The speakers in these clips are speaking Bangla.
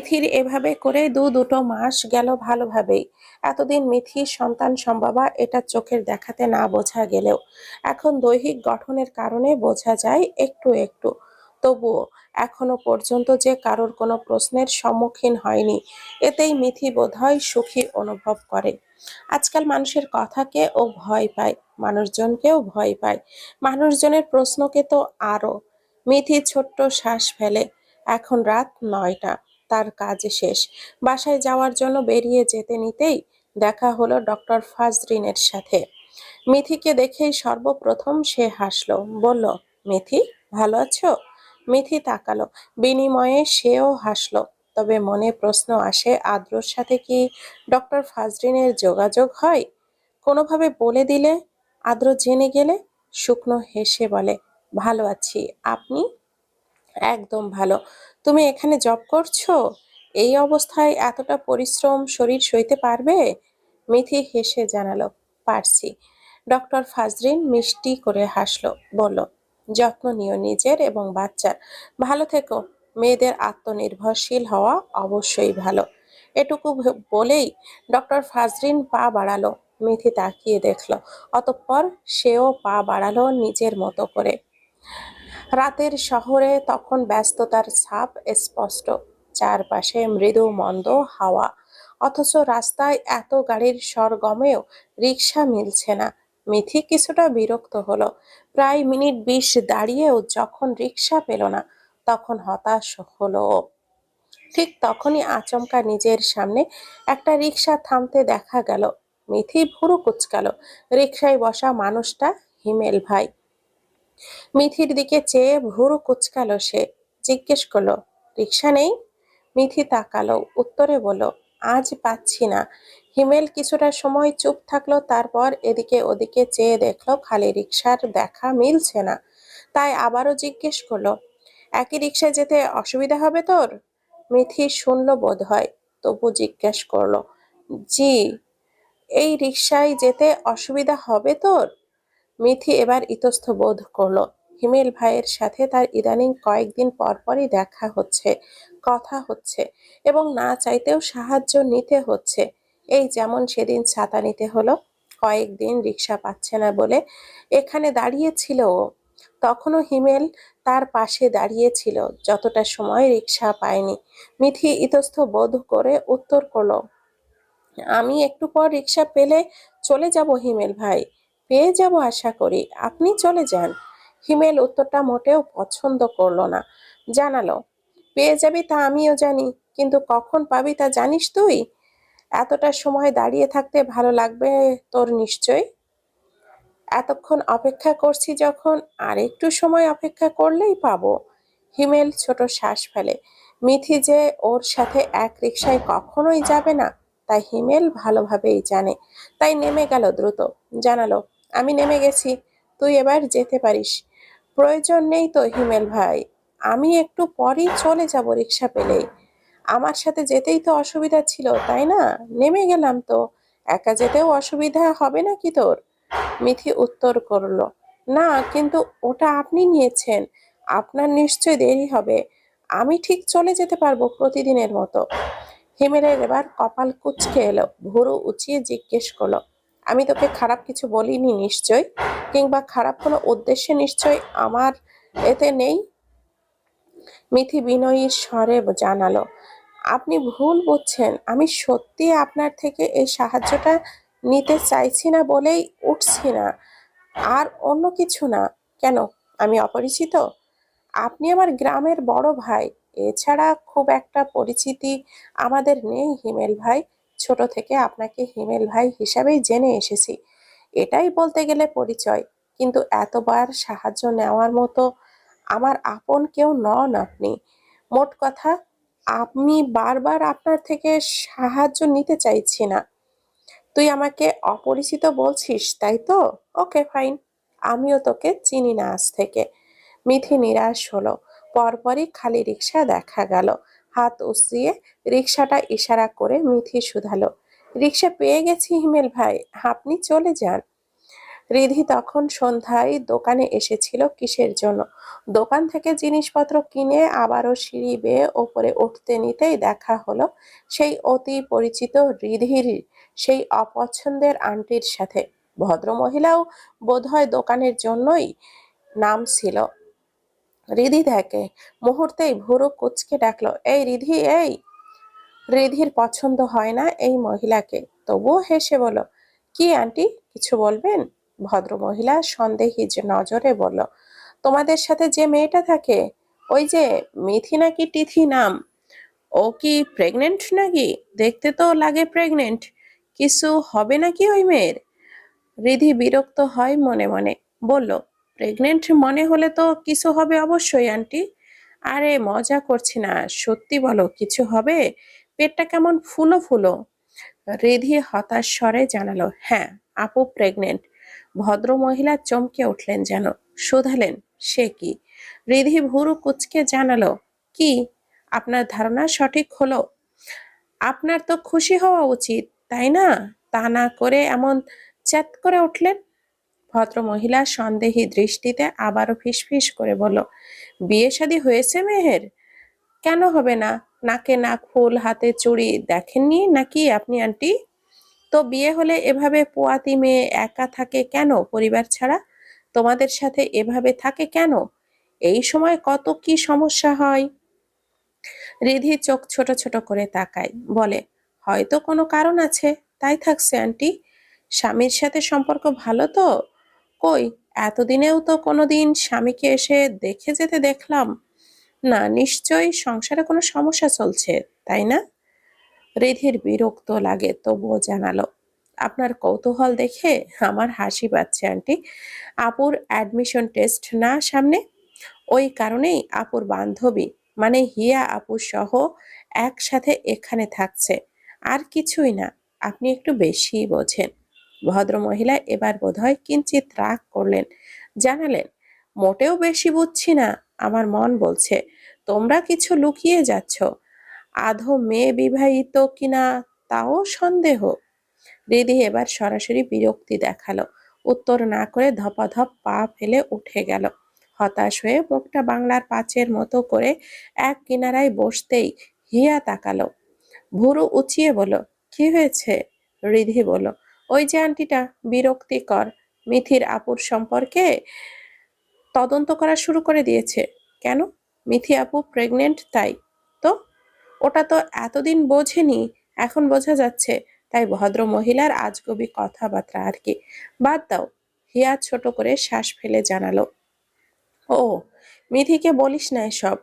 মিথির এভাবে করে দু দুটো মাস গেল ভালোভাবেই। এতদিন মিথির সন্তান সম্ভাবা এটা চোখের দেখাতে না বোঝা গেলেও। এখন দৈহিক গঠনের কারণে বোঝা যায় একটু একটু। তবুও এখনও পর্যন্ত যে কারোর কোনো প্রশ্নের সম্মুখীন হয়নি, এতেই মিথি বোধহয় সুখী অনুভব করে। আজকাল মানুষের কথাকে ও ভয় পায়, মানুষজনকেও ভয় পায়। মানুষজনের প্রশ্নকে তো আরও। মিথি ছোট্ট শ্বাস ফেলে, এখন রাত নয়টা। তার কাজ শেষ। বাসায় যাওয়ার জন্য বেরিয়ে যেতে নিতেই দেখা হলো ডক্টর ফাজরিনের সাথে। মিথিকে দেখেই সর্বপ্রথম সে হাসলো, বলল, মিথি, ভালো আছো? মিথি তাকালো। বিনিময়ে সেও হাসলো। তবে মনে প্রশ্ন আসে, আদ্রর সাথে কি ডক্টর ফাজরিনের যোগাযোগ হয়? কোনোভাবে বলে দিলে? আদ্র জেনে গেলে? শুকনো হেসে বলে, ভালো আছি। আপনি? একদম ভালো। তুমি এখানে জব করছ? এই অবস্থায় এতটা পরিশ্রম শরীর সইতে পারবে? মিথি হেসে জানালো, পারছি। ডক্টর ফাজরিন মিষ্টি করে হাসলো, বলল, যত্ন নিও নিজের এবং বাচ্চার। ভালো থেকো, মেয়েদের আত্মনির্ভরশীল হওয়া অবশ্যই ভালো। এটুকু বলেই ডক্টর ফাজরিন পা বাড়ালো, মিথি তাকিয়ে দেখল, অতঃপর সেও পা বাড়ালো নিজের মতো করে। রাতের শহরে তখন ব্যস্ততার ছাপ স্পষ্ট। চারপাশে মৃদু মন্দ হাওয়া। অথচ রাস্তায় এত গাড়ির সরগমেও রিক্সা মিলছে না। মিথি কিছুটা বিরক্ত হলো। প্রায় মিনিট বিশ দাঁড়িয়েও যখন রিক্সা পেল না, তখন হতাশ হলো। ঠিক তখনই আচমকা নিজের সামনে একটা রিক্সা থামতে দেখা গেল। মিথি ভুরু কুচকালো। রিক্সায় বসা মানুষটা হিমেল ভাই। মিথির দিকে চেয়ে ভুরু কুচকালো সে। জিজ্ঞেস করল, রিক্সা নেই? মিথি তাকালো, উত্তরে বলল, আজ পাচ্ছি না। হিমেল কিছুটা সময় চুপ থাকল, তারপর এদিকে ওদিকে চেয়ে দেখল খালি রিক্সার দেখা মিলছে না। তাই আবারও জিজ্ঞেস করল, একই রিক্সায় যেতে অসুবিধা হবে তোর? মিথি শুনলো বোধ হয় তবু জিজ্ঞেস করল, জি, এই রিক্সায় যেতে অসুবিধা হবে তোর? মিথি এবার ইতস্থ বোধ করল। হিমেল ভাইয়ের সাথে তার ইদানিং কয়েকদিন পরপরই দেখা হচ্ছে, কথা হচ্ছে এবং না চাইতেও সাহায্য নিতে হচ্ছে। এই যেমন সেদিন ছাতা নিতে হলো, কয়েকদিন রিক্সা পাচ্ছে না বলে এখানে দাঁড়িয়েছিল ও। তখনও হিমেল তার পাশে দাঁড়িয়েছিল, যতটা সময় রিক্সা পায়নি। মিথি ইতস্থ বোধ করে উত্তর করল, আমি একটু পর রিক্সা পেলে চলে যাব হিমেল ভাই। পেয়ে যাব আশা করি। আপনি চলে যান। হিমেল উত্তরটা মোটেও পছন্দ করল না। জানালো, পেয়ে যাবি তা আমিও জানি, কিন্তু কখন পাবি তা জানিস তুই? এতটা সময় দাঁড়িয়ে থাকতে ভালো লাগবে তোর নিশ্চয় এতক্ষণ অপেক্ষা করছি যখন, আর একটু সময় অপেক্ষা করলেই পাবো। হিমেল ছোট শ্বাস ফেলে, মিথি যে ওর সাথে এক রিক্সায় কখনোই যাবে না। তাই হিমেল ভালোভাবেই জানে। তাই নেমে গেল দ্রুত। জানালো আমি নেমে গেছি, তুই এবার যেতে পারিস। প্রয়োজন নেই তো, হিমেল ভাই। আমি একটু পরই চলে যাব রিক্সা পেলেই আমার সাথে যেতেই তো অসুবিধা ছিল, তাই না? নেমে গেলাম তো। একা যেতেও অসুবিধা হবে না কি তোর? মিথি উত্তর করল, না, কিন্তু ওটা আপনি নিয়েছেন। আপনার নিশ্চয় দেরি হবে। আমি ঠিক চলে যেতে পারব প্রতিদিনের মতো। হিমেলের এবার কপাল কুচকে এলো। ভুরু উঁচিয়ে জিজ্ঞেস করল আমি তোকে খারাপ কিছু বলিনি নিশ্চয়, কিংবা খারাপ কোনো উদ্দেশ্যে নিশ্চয় আমার এতে নেই? মিথি বিনয়ীর স্বরে জানালো, আপনি ভুল বুঝছেন, আমি সত্যি আপনার থেকে এই সাহায্যটা নিতে চাইছি না বলেই উঠছি না। আর অন্য কিছু না। কেন? আমি অপরিচিত? আপনি আমার গ্রামের বড় ভাই। এছাড়া খুব একটা পরিচিতি আমাদের নেই হিমেল ভাই। ছোট থেকে আপনাকে হিমেল ভাই হিসাবেই জেনে এসেছি। এটাই বলতে গেলে পরিচয়। কিন্তু এতবার সাহায্য নেওয়ার মতো আমার আপন কেউ নন আপনি। মোট কথা, আমি বারবার আপনার থেকে সাহায্য নিতে চাইছি না। তুই আমাকে অপরিচিত বলছিস, তাই তো? Okay, fine. আমিও তোকে চিনি না আজ থেকে। মিথি নিরাশ হলো। পরপরই খালি রিক্সা দেখা গেল। হাত উসিয়ে রিক্সাটা ইশারা করে মিথি শুধালো। রিক্সা পেয়ে গেছি হিমেল ভাই, আপনি চলে যান। রিধি তখন সন্ধ্যায় দোকানে এসেছিল কিসের জন্য। দোকান থেকে জিনিসপত্র কিনে আবারও সিঁড়ি বেয়ে ওপরে উঠতে নিতেই দেখা হলো সেই অতি পরিচিত রিধির, সেই অপছন্দের আন্টির সাথে। ভদ্রমহিলাও বোধহয় দোকানের জন্যই নাম ছিল রিধি দেখে। মুহূর্তেই ভুরু কুচকে ডাকলো, এই রিধি, এই! রিধির পছন্দ হয় না এই মহিলাকে। তবুও হেসে বলো কি আন্টি, কিছু বলবেন? ভদ্র মহিলা সন্দেহী যে নজরে বলল, তোমাদের সাথে যে মেয়েটা থাকে, ওই যে মিথি নাকি তিথি নাম? ও কি প্রেগনেন্ট নাকি? দেখতে তো লাগে প্রেগনেন্ট কিছু হবে নাকি ওই মেয়ের? রিধি বিরক্ত হয় মনে মনে, বলল প্রেগনেন্ট মনে হলে তো কিছু হবে অবশ্যই আন্টি আরে, মজা করছি না। সত্যি বলো, কিছু হবে? পেটটা কেমন ফুলো ফুলো? রেধি হতাশ স্বরে জানালো হ্যাঁ আপু প্রেগনেন্ট ভদ্র মহিলা চমকে উঠলেন যেন। শোধালেন, সে কি? রিধি ভুরু কুচকে জানালো, কি? আপনার ধারণা সঠিক হলো? আপনার তো খুশি হওয়া উচিত, তাই না? তা না করে এমন চ্যাত করে উঠলেন? ভদ্র মহিলা সন্দেহী দৃষ্টিতে আবারও ফিসফিস করে বলল, বিয়ে শাদী হয়েছে মেহের? কেন হবে না? নাকে নাক ফুল, হাতে চুড়ি দেখেননি নাকি আপনি, আন্টি? তো বিয়ে হলে এভাবে পোয়াতি মেয়ে একা থাকে কেন পরিবার ছাড়া? তোমাদের সাথে এভাবে থাকে কেন? এই সময় কত কি সমস্যা হয়? রিধি চোখ ছোট ছোট করে তাকায়, বলে, হয়তো কোনো কারণ আছে, তাই থাকছে, আন্টি। স্বামীর সাথে সম্পর্ক ভালো তো? কই? এতদিনেও তো কোনোদিন স্বামীকে এসে দেখে যেতে দেখলাম। না, নিশ্চয়ই সংসারে কোনো সমস্যা চলছে, তাই না? রিধির বিরক্ত লাগে, তবুও জানালো, আপনার কৌতূহল দেখে আমার হাসি পাচ্ছে, আন্টি। আপুর অ্যাডমিশন টেস্ট না সামনে? ওই কারণেই আপুর বান্ধবী মানে হিয়া আপু সহ একসাথে এখানে থাকছে। আর কিছুই না, আপনি একটু বেশি বোঝেন। ভদ্রমহিলা এবার বোধহয় কিঞ্চিত রাগ করলেন। জানালেন, মোটেও বেশি বুঝছি না, আমার মন বলছে। তোমরা কিছু লুকিয়ে যাচ্ছ। আধো মেয়ে বিবাহিত কিনা তাও সন্দেহ? রিধি এবার সরাসরি বিরক্তি দেখাল। উত্তর না করে ধপাধপ পা ফেলে উঠে গেল। হতাশ হয়ে মুখটা বাংলার পাঁচের মতো করে এক কিনারায় বসতেই হিয়া তাকালো। ভুরু উঁচিয়ে বলো কি হয়েছে? রিধি বলো ওই যে আন্টিটা, বিরক্তিকর। মিথির আপুর সম্পর্কে তদন্ত করা শুরু করে দিয়েছে। কেন? মিথি আপু প্রেগনেন্ট তাই। তো? ওটা তো এতদিন বোঝেনি, এখন বোঝা যাচ্ছে। তাই ভদ্র মহিলার আজগবি কথাবার্তা আর কি। বাদ দাও, হিয়া ছোট করে শ্বাস ফেলে জানালো। ও, মিথিকে বলিস না এসব।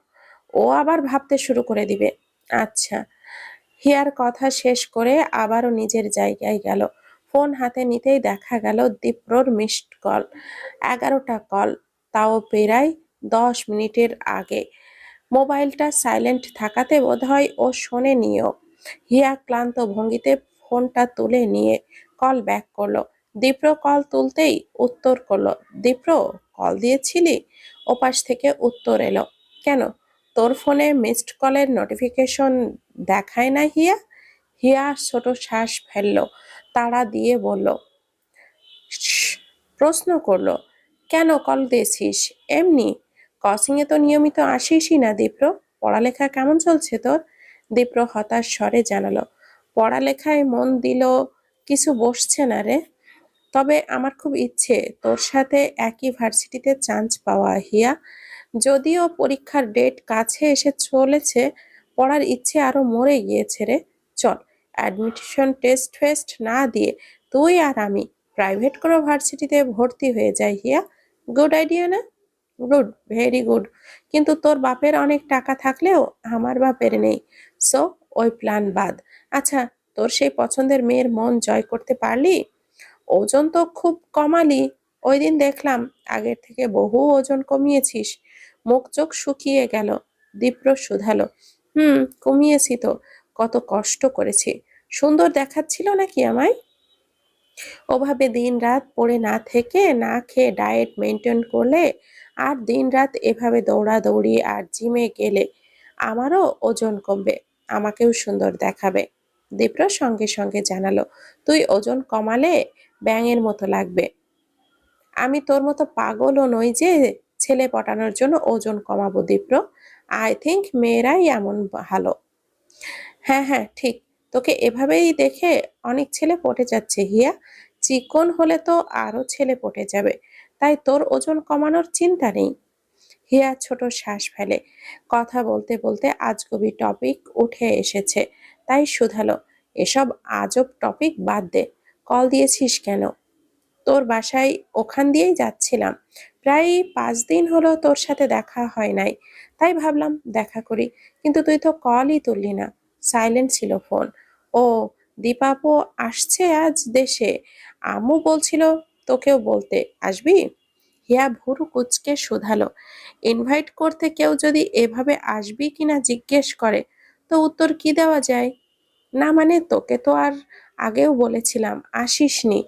ও আবার ভাবতে শুরু করে দিবে। আচ্ছা হিয়ার কথা শেষ করে আবারও নিজের জায়গায় গেল। ফোন হাতে নিতেই দেখা গেল দীপ্রর মিসড কল এগারোটা কল তাও প্রায় দশ মিনিটের আগে। মোবাইলটা সাইলেন্ট থাকাতে বোধহয় ও শোনেনিও। হিয়া ক্লান্ত ভঙ্গিতে ফোনটা তুলে নিয়ে কল ব্যাক করল। দীপ্র কল তুলতেই উত্তর করল, দীপ্র কল দিয়েছিলি? ওপাশ থেকে উত্তর এলো, কেন? তোর ফোনে মিসড কলের নোটিফিকেশন দেখায় না হিয়া? হিয়া ছোট শ্বাস ফেলল। তাড়া দিয়ে বলল প্রশ্ন করল, কেন কল দিয়েছিস? এমনি? কসিংয়ে তো নিয়মিত আসিসই না দীপ্র। পড়ালেখা কেমন চলছে তোর? দীপ্র হতাশ স্বরে জানালো, পড়ালেখায় মন দিল কিছু বসছে না রে। তবে আমার খুব ইচ্ছে, তোর সাথে একই ভার্সিটিতে চান্স পাওয়া, হিয়া। যদিও পরীক্ষার ডেট কাছে এসে চলেছে, পড়ার ইচ্ছে আরও মরে গিয়েছে রে। চল। অ্যাডমিশন টেস্ট ফেস্ট না দিয়ে তুই আর আমি প্রাইভেট কোনো ভার্সিটিতে ভর্তি হয়ে যাই, হিয়া। গুড আইডিয়া না? গুড ভেরি গুড কিন্তু তোর বাপের অনেক টাকা থাকলেও আমার বাপের নেই। সো ওই প্ল্যান বাদ। আচ্ছা তোর সেই পছন্দের মেয়ের মন জয় করতে পারলি? ওজন তো খুব কমালি। ওই দিন দেখলাম আগের থেকে বহু ওজন কমিয়েছিস। মুখ চোখ শুকিয়ে গেল, দীপ্র শুধালো। হুম, কমিয়েছি তো। কত কষ্ট করেছি। সুন্দর দেখাচ্ছিল নাকি আমায়? ওভাবে দিন রাত পড়ে না থেকে না খেয়ে ডায়েট মেনটেন করলে আর দিন রাত এভাবে দৌড়াদৌড়ি আর জিমে গেলে আমারও ওজন কমবে, আমাকেও সুন্দর দেখাবে। দীপ্র সঙ্গে সঙ্গে জানালো, তুই ওজন কমালে ব্যাঙের মতো লাগবে। আমি তোর মতো পাগলও নই যে ছেলে পটানোর জন্য ওজন কমাবো দীপ্র। আই থিংক মেয়েরাই এমন ভালো। হ্যাঁ হ্যাঁ ঠিক তোকে এভাবেই দেখে অনেক ছেলে পটে যাচ্ছে, হিয়া। চিকন হলে তো আরও ছেলে পটে যাবে। তাই তোর ওজন কমানোর চিন্তা নেই। হিয়া ছোট শ্বাস ফেলে। কথা বলতে বলতে আজগবি টপিক উঠে এসেছে। তাই শুধালো, এসব আজব টপিক বাদ দে। কল দিয়েছিস কেন? তোর বাসায় ওখান দিয়েই যাচ্ছিলাম। প্রায় পাঁচ দিন হলো তোর সাথে দেখা হয় নাই। তাই ভাবলাম, দেখা করি। কিন্তু তুই তো কলই তুললি না। সাইলেন্ট ছিল ফোন। ও, দীপাপু আসছে আজ দেশে। আমু বলছিল, তোকেও বলতে আসবি? হিয়া ভুরু কুচকে শুধালো। ইনভাইট করতে কেউ যদি এভাবে আসবি কিনা জিজ্ঞেস করে, তো উত্তর কি দেওয়া যায়? না মানে তোকে তো আর আগেও বলেছিলাম, আসিসনি।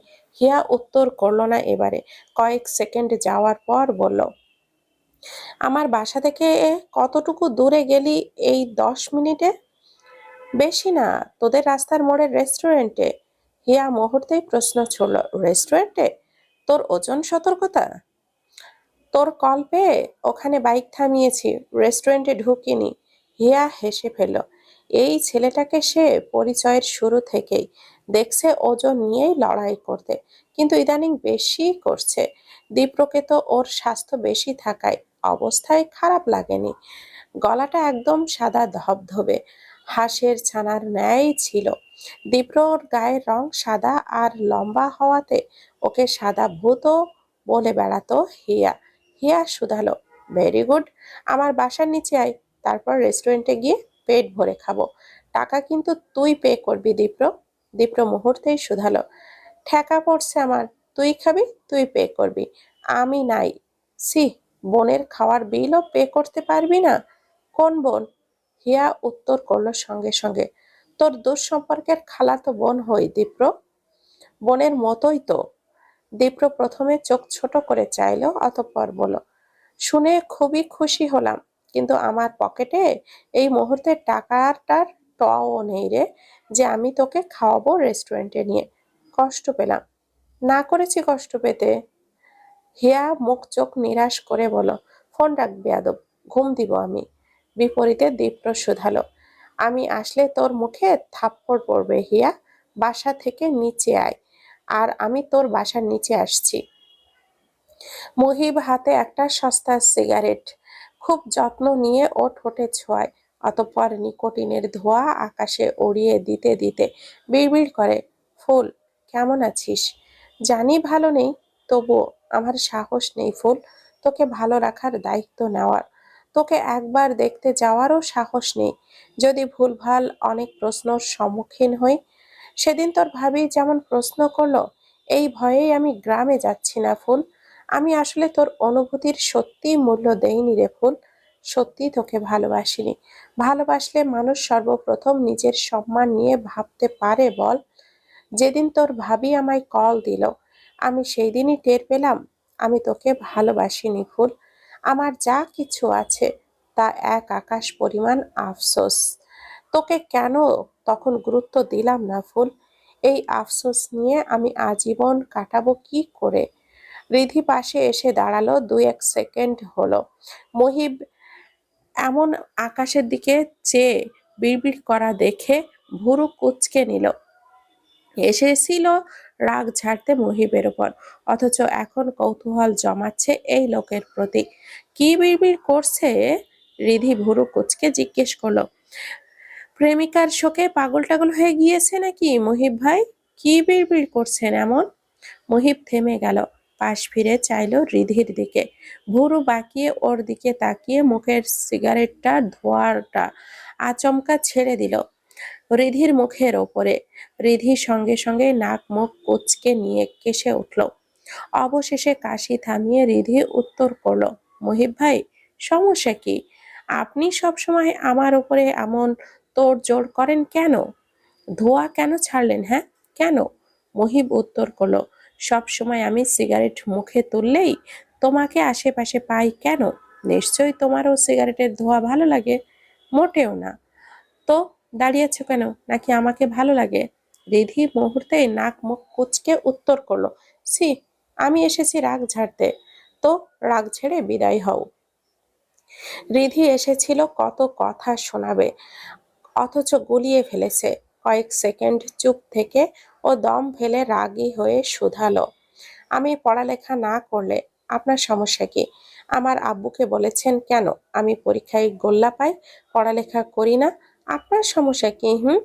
হিয়া উত্তর করল না এবারে। কয়েক সেকেন্ড যাওয়ার পর বলল, আমার বাসা থেকে কতটুকু দূরে গেলি এই দশ মিনিটে? বেশি না, তোদের রাস্তার মোড়ের রেস্টুরেন্টে হিয়া মুহূর্তেই প্রশ্ন ছুড়ল রেস্টুরেন্টে তোর ওজন সতর্কতা? তোর কল পেয়ে ওখানে বাইক থামিয়েছি রেস্টুরেন্টে ঢুকিনি। হিয়া হেসে ফেলল, এই ছেলেটাকে সে পরিচয়ের শুরু থেকেই দেখছে ওজন নিয়েই লড়াই করতে, কিন্তু ইদানিং বেশি করছে। দীপ্রকে তো ওর স্বাস্থ্য বেশি থাকায় অবস্থায় খারাপ লাগেনি। গলাটা একদম সাদা ধবধবে। হাঁসের ছানার ন্যায় ছিল। দীপ্রর গায়ের রং সাদা আর লম্বা হওয়াতে ওকে সাদা ভূত বলে বেড়াতো হিয়া। হিয়া শুধালো, ভেরি গুড, আমার বাসার নিচে আয়, তারপর রেস্টুরেন্টে গিয়ে পেট ভরে খাব। টাকা কিন্তু তুই পে করবি দীপ্র দীপ্র মুহূর্তেই শুধালো, ঠেকা পড়ছে আমার, তুই খাবি, তুই পে করবি। আমি নাই। সি বোনের খাওয়ার বিলও পে করতে পারবি না? কোন বোন? হিয়া উত্তর করল সঙ্গে সঙ্গে, তোর দুঃসম্পর্কের খালাতো বোন হই, দীপ্র? বোনের মতোই তো। দীপ্র প্রথমে চোখ ছোট করে চাইলো, অতঃপর বলল, শুনে খুবই খুশি হলাম, কিন্তু আমার পকেটে এই মুহূর্তে টাকাটার টও নেই রে, যে আমি তোকে খাওয়াবো রেস্টুরেন্টে নিয়ে। কষ্ট পেলাম। না করেছি কষ্ট পেতে? হিয়া মুখ চোখ নিরাশ করে বলো ফোন রাখ বেয়াদব ঘুম দিব আমি। বিপরীতে দীপ্র শুধালো। আমি আসলে তোর মুখে থাপ্পড় পড়বে, হিয়া। বাসা থেকে নিচে আয়। আর আমি তোর বাসার নিচে আসছি। মহিব হাতে একটা সস্তা সিগারেট, খুব যত্ন নিয়ে ও ঠোঁটে ছোঁয়ায়, অতঃপর নিকোটিনের ধোঁয়া আকাশে উড়িয়ে দিতে দিতে বিড়বিড় করে, ফুল, কেমন আছিস? জানি ভালো নেই, তবুও আমার সাহস নেই ফুল, তোকে ভালো রাখার দায়িত্ব নেওয়ার। তোকে একবার দেখতে যাওয়ারও সাহস নেই। যদি ভুলভাল অনেক প্রশ্নর সম্মুখীন হই, সেদিন তোর ভাবি যেমন প্রশ্ন করল, এই ভয়েই আমি গ্রামে যাচ্ছি না, ফুল। আমি আসলে তোর অনুভূতির সত্যি মূল্য দেইনি রে, ফুল। সত্যি তোকে ভালোবাসিনি। ভালোবাসলে মানুষ সর্বপ্রথম নিজের সম্মান নিয়ে ভাবতে পারে, বল। যেদিন তোর ভাবি আমায় কল দিল, আমি সেই দিনই টের পেলাম, আমি তোকে ভালোবাসিনি, ফুল। আমার যা কিছু আছে তা এক আকাশ পরিমাণ আফসোস। তোকে কেন তখন গুরুত্ব দিলাম না ফুল? এই আফসোস নিয়ে আমি আজীবন কাটাবো কি করে? রিধি পাশে এসে দাঁড়াল দুই এক সেকেন্ড হলো। মহিব এমন আকাশের দিকে চেয়ে বিড়বিড় করা দেখে ভুরু কুচকে নিল। এসেছিল রাগ ঝাড়তে মহিবের ওপর অথচ এখন কৌতূহল জমাচ্ছে এই লোকের প্রতি। কি বিড়বিড় করছে? রিধি ভুরু কুচকে জিজ্ঞেস করল, প্রেমিকার শোকে পাগল টাগল হয়ে গিয়েছে নাকি মহিব ভাই? কি বিড়বিড় করছেন এমন? মহিব থেমে গেল, পাশ ফিরে চাইল রিধির দিকে। ভুরু বাঁকিয়ে ওর দিকে তাকিয়ে মুখের সিগারেটটা ধোয়ারটা আচমকা ছেড়ে দিল। রিধির মুখের ওপরে। রিধি সঙ্গে সঙ্গে নাক মুখ কুচকে নিয়ে কেসে উঠল। অবশেষে কাশি থামিয়ে রিধি উত্তর করল, মহিব ভাই, সমস্যা কি? আপনি সবসময় আমার উপরে এমন তোড় জোড় করেন কেন? ধোয়া কেন ছাড়লেন হ্যাঁ? কেন? মহিব উত্তর করল সব সময় আমি সিগারেট মুখে তুললেই তোমাকে আশেপাশে পাই কেন? নিশ্চয়ই তোমারও সিগারেটের ধোয়া ভালো লাগে। মোটেও না। তো দাঁড়িয়েছ কেন? নাকি আমাকে ভালো লাগে? রিধি মুহূর্তেই নাক মুখ কুচকে উত্তর করল সি আমি এসেছি রাগ ঝাড়তে। তো রাগ ছেড়ে বিদায় হও। রিধি এসেছিল কত কথা শোনাবে, অথচ গুলিয়ে ফেলেছে। কয়েক সেকেন্ড চুপ থেকে ও দম ফেলে রাগী হয়ে শুধালো, আমি পড়ালেখা না করলে আপনার সমস্যা কি? আমার আব্বুকে বলেছেন কেন আমি পরীক্ষায় গোল্লা পাই, পড়ালেখা করি না আপনার সমস্যা কি, হুম?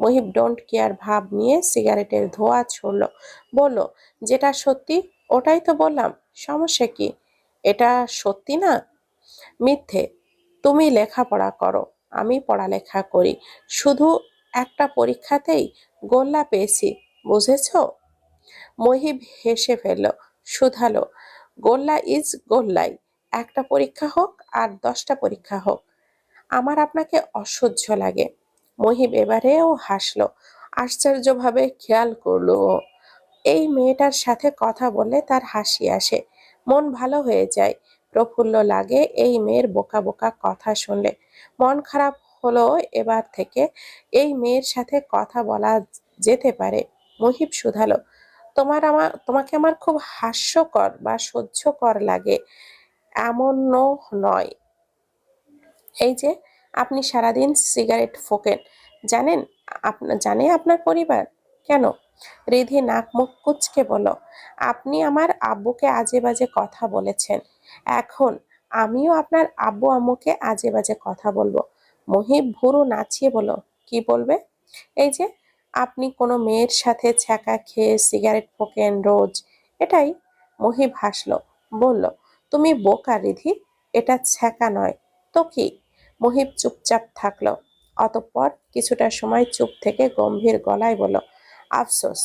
মহিব ডোন্ট কেয়ার ভাব নিয়ে সিগারেটের ধোঁয়া ছড়ল। বলল, যেটা সত্যি, ওটাই তো বললাম। সমস্যা কি? এটা সত্যি না? মিথ্যে, তুমি লেখাপড়া করো, আমি পড়ালেখা করি। শুধু একটা পরীক্ষাতেই গোল্লা পেয়েছি, বুঝেছ? মহিব হেসে ফেলল শুধালো গোল্লা ইজ গোল্লাই। একটা পরীক্ষা হোক আর দশটা পরীক্ষা হোক। আমার আপনাকে অসহ্য লাগে। মহিব এবারেও হাসলো, আশ্চর্যভাবে খেয়াল করল এই মেয়েটার সাথে কথা বললে তার হাসি আসে, মন ভালো হয়ে যায়। প্রফুল্ল লাগে এই মেয়ের বোকা বোকা কথা শুনলে। মন খারাপ হলো এবার থেকে এই মেয়ের সাথে কথা বলা যেতে পারে। মহিব শুধালো, তোমার আমার তোমাকে আমার খুব হাস্যকর বা সহ্যকর লাগে। এমনও নয়। এই যে, আপনি সারাদিন সিগারেট ফোকেন। জানেন আপনার জানে আপনার পরিবার? কেন? রিধি নাক মুখ কুচকে বলল, আপনি আমার আব্বুকে আজে বাজে কথা বলেছেন। এখন আমিও আপনার আব্বু আম্মুকে আজে বাজে কথা বলব। মহিব ভুরু নাচিয়ে বলো কি বলবে? এই যে, আপনি কোনো মেয়ের সাথে ছ্যাঁকা খেয়ে সিগারেট ফোকেন রোজ? এটাই মহিব হাসলো, বলল, তুমি বোকা রিধি, এটা ছ্যাঁকা নয়। তো কি মহিব চুপচাপ থাকল। অতঃপর কিছুটা সময় চুপ থেকে গম্ভীর গলায় বলল, আফসোস,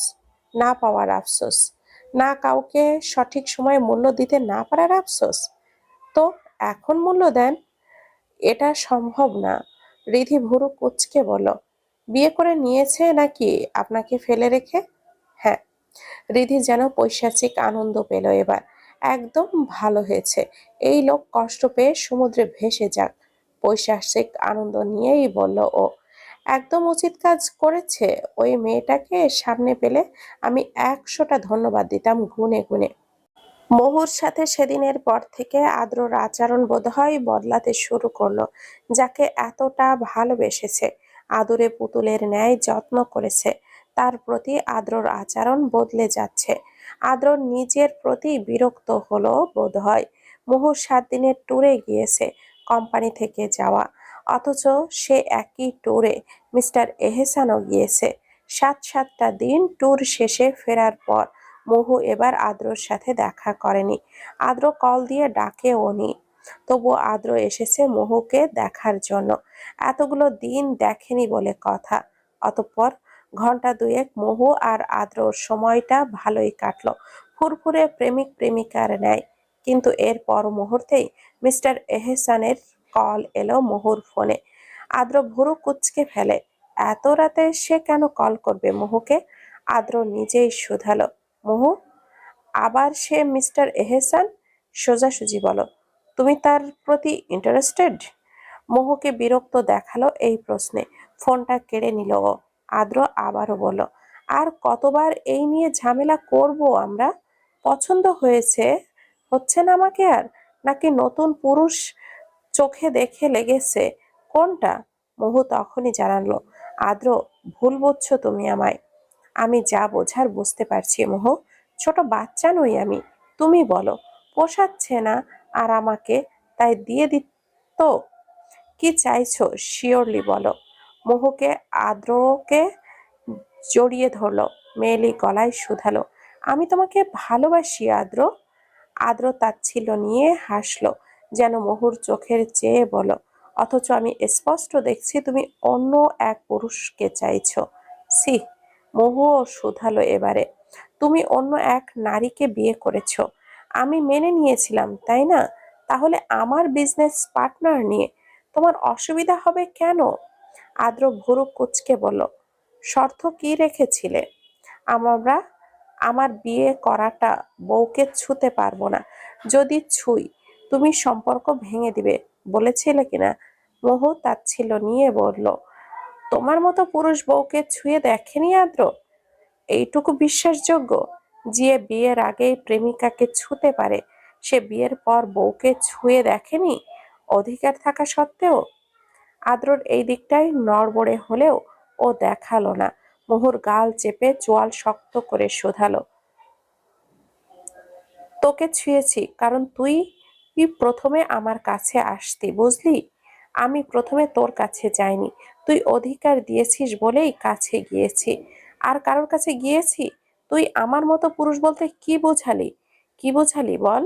না পাওয়ার আফসোস। না কাউকে সঠিক সময়ে মূল্য দিতে না পারার আফসোস? তো এখন মূল্য দেন? এটা সম্ভব না। রিধি ভুরু কুচকে বলল, বিয়ে করে নিয়েছে নাকি আপনাকে ফেলে রেখে? হ্যাঁ। রিধি যেন পৈশাচিক আনন্দ পেল এবার। একদম ভালো হয়েছে। এই লোক কষ্ট পেয়ে সমুদ্রে ভেসে যাক। পৈশাচিক আনন্দ নিয়েই বলল, ও, একদম উচিত কাজ করেছে। ওই মেয়েটাকে সামনে পেলে আমি একশোটা ধন্যবাদ দিতাম গুনে গুনে। মহুর সাথে সেদিনের পর থেকে আদ্রর আচরণ বোধহয় বদলাতে শুরু করল, যাকে এতটা ভালোবেসেছে। আদরে পুতুলের ন্যায় যত্ন করেছে। তার প্রতি আদ্রর আচরণ বদলে যাচ্ছে। আদ্রর নিজের প্রতি বিরক্ত হলো বোধহয়। মুহুর সাত দিনের ট্যুরে গিয়েছে। কোম্পানি থেকে যাওয়া। অথচ সে একই ট্যুরে মিস্টার এহেসানও গিয়েছে। সাত সাতটা দিন ট্যুর শেষে ফেরার পর মহু এবার আদ্রর সাথে দেখা করেনি। আদ্র কল দিয়ে ডাকেও নি তবু আদ্র এসেছে মহুকে দেখার জন্য। এতগুলো দিন দেখেনি বলে কথা। অতঃপর ঘণ্টা দুয়েক মহু আর আদ্রর সময়টা ভালোই কাটলো। ফুরফুরে প্রেমিক প্রেমিকার ন্যায় কিন্তু এর পর মুহূর্তেই মিস্টার এহসানের কল এলো মহুর ফোনে। আদ্র ভুরু কুচকে ফেলে, এত রাতে সে কেন কল করবে মহুকে? আদ্র নিজেই শুধালো, মহু, আবার সে মিস্টার এহসান? সোজাসুজি বলো, তুমি তার প্রতি ইন্টারেস্টেড মহুকে বিরক্ত দেখাল এই প্রশ্নে, ফোনটা কেড়ে নিল ও। আদ্র আবারও বলল, আর কতবার এই নিয়ে ঝামেলা করব আমরা? পছন্দ হয়েছে হচ্ছে না আমাকে আর? নাকি নতুন পুরুষ চোখে দেখে লেগেছে? কোনটা? মহু তখনই জানালো, আদ্র, ভুল বুঝছ তুমি আমায়। আমি যা বোঝার বুঝতে পারছি মোহ। ছোট বাচ্চা নই আমি, তুমি বলো। পোষাচ্ছে না আর আমাকে, তাই দিয়ে দিত? কি চাইছো? শিওরলি বলো। মোহকে, আদ্রকে জড়িয়ে ধরলো, মেয়েলি গলায় শুধালো। আমি তোমাকে ভালোবাসি, আদ্র। আদ্র তাচ্ছিল্য নিয়ে হাসলো, যেন মোহুর চোখের চেয়ে বলো, অথচ আমি স্পষ্ট দেখছি তুমি অন্য এক পুরুষকে চাইছো। সি মোহুও শুধালো এবারে, তুমি অন্য এক নারীকে বিয়ে করেছ। আমি মেনে নিয়েছিলাম, তাই না? তাহলে আমার বিজনেস পার্টনার নিয়ে তোমার অসুবিধা হবে কেন? আদ্র ভুরু কুচকে বলল শর্ত কি রেখেছিলে? আমরা আমার বিয়ে করাটা বউকে ছুতে পারব না। যদি ছুই, তুমি সম্পর্ক ভেঙে দিবে, বলেছিলে কিনা? মোহ তাচ্ছিল নিয়ে বলল, তোমার মতো পুরুষ বউকে ছুঁয়ে দেখেনি আদ্র? এইটুকু বিশ্বাসযোগ্য? যে বিয়ের আগেই প্রেমিকাকে ছুতে পারে, সে বিয়ের পর বউকে ছুঁয়ে দেখেনি? অধিকার থাকা সত্ত্বেও? আদ্রর এই দিকটাই নড়বড়ে হলেও ও দেখাল না। মোহর গাল চেপে চোয়াল শক্ত করে শোধালো। তোকে ছুঁয়েছি, কারণ তুই প্রথমে আমার কাছে আসতি, বুঝলি? আমি প্রথমে তোর কাছে যাইনি। তুই অধিকার দিয়েছিস বলেই কাছে গিয়েছি। আর কারোর কাছে গিয়েছি? তুই আমার মতো পুরুষ বলতে কি বোঝালি? কি বোঝালি, বল?